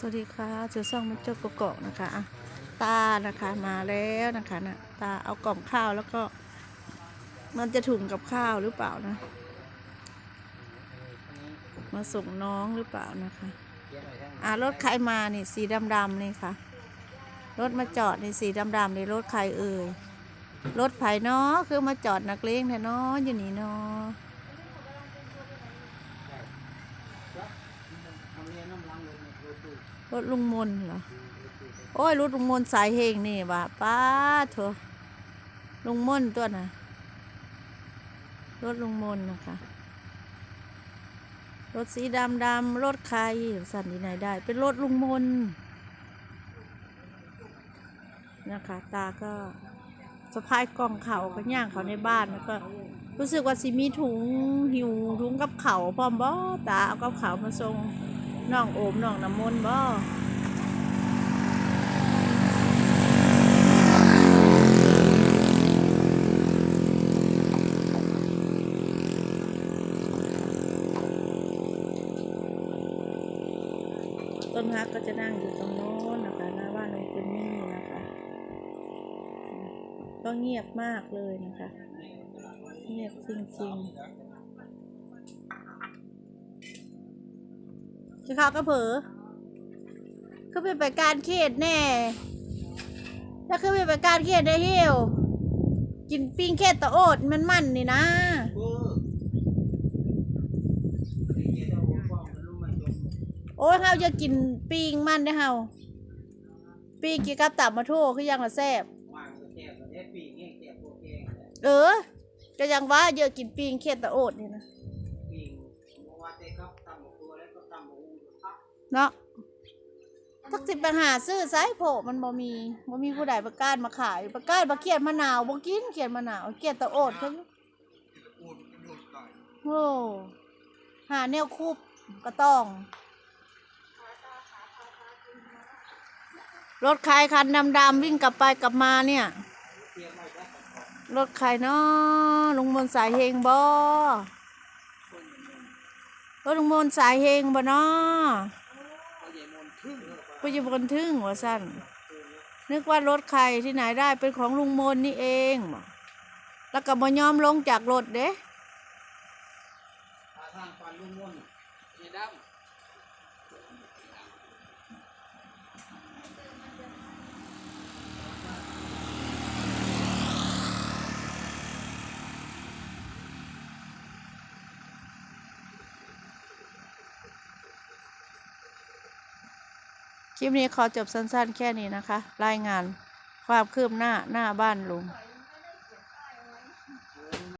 สวัสดีค่ะเสือซ่องมันเจ้ากกอกนะคะอะตานะคะมาแล้วนะคะนะตาเอากล่องข้าวแล้วก็ มันจะถุงกับข้าวหรือเปล่านะ มาส่งน้องหรือเปล่านะคะอ่ารถใครมานี่สีดำๆนี่ค่ะ รถมาจอดในสีดำๆในรถใครเอ่ยรถไผ่นอคือมาจอดนักเลงแท้นออยู่นี่นอ รถลุงมนเหรอ โอ้ยรถลุงมนสายเฮงนี่ว่ะป้าเถอะลุงมนตัวน่ะ รถลุงมนนะคะ รถสีดำดำรถใครสั่นที่ไหนได้ เป็นรถลุงมนนะคะ ตาก็สะพายกล่องเขาวก็ย่างเขาในบ้านแล้วก็ รู้สึกว่าสิมีถุงหิวถุงกับเขาพร้อมบ่ตาเอากับเขามาส่ง น้องโอมน้องน้ำมนต์บ่ต้นฮักก็จะนั่งอยู่ตรงโน้นนะคะหน้าบ้านน้องเจนนี่นะคะ ก็เงียบมากเลยนะคะ เงียบจริงๆ จะข้าวก็เผลอคือไปไปการเขตแน่ ถ้าคือไปไปการเขตได้เฮียวกินปิ้งเขตตะโอดมันมันนี่นะโอ้ยเฮาจะกินปิ้งมันได้เฮาปิ้งกินกับตับมาโทคือยังละแซ่บเออก็ยังว่าเยอะกินปิ้งเขตตะโอดนี่ เนาะทักสิบปัญหาซื้อไซโผมันบ่มีบ่มีผู้ใดประกาศมาขายประกาศมาเขียนมะนาวบ่กินเขียนมะนาวเขียนตะโอดเขาอยู่โอ้หาแนวคูบก็ต้อง รถใครคันดำๆวิ่งกลับไปกลับมาเนี่ย รถใครเนาะลุงมนสายเฮงบ่รถลุงมนสายเฮงบ่เนาะ ปุยบนทึ่งว่าสั้นนึกว่ารถใครที่ไหนได้เป็นของลุงมนต์นี่เอง แล้วก็บ่ยอมลงจากรถเด้ทางฟันลุงมนเนด คลิปนี้ขอจบสั้นๆ แค่นี้นะคะ รายงานความคืบหน้าหน้าบ้านลุง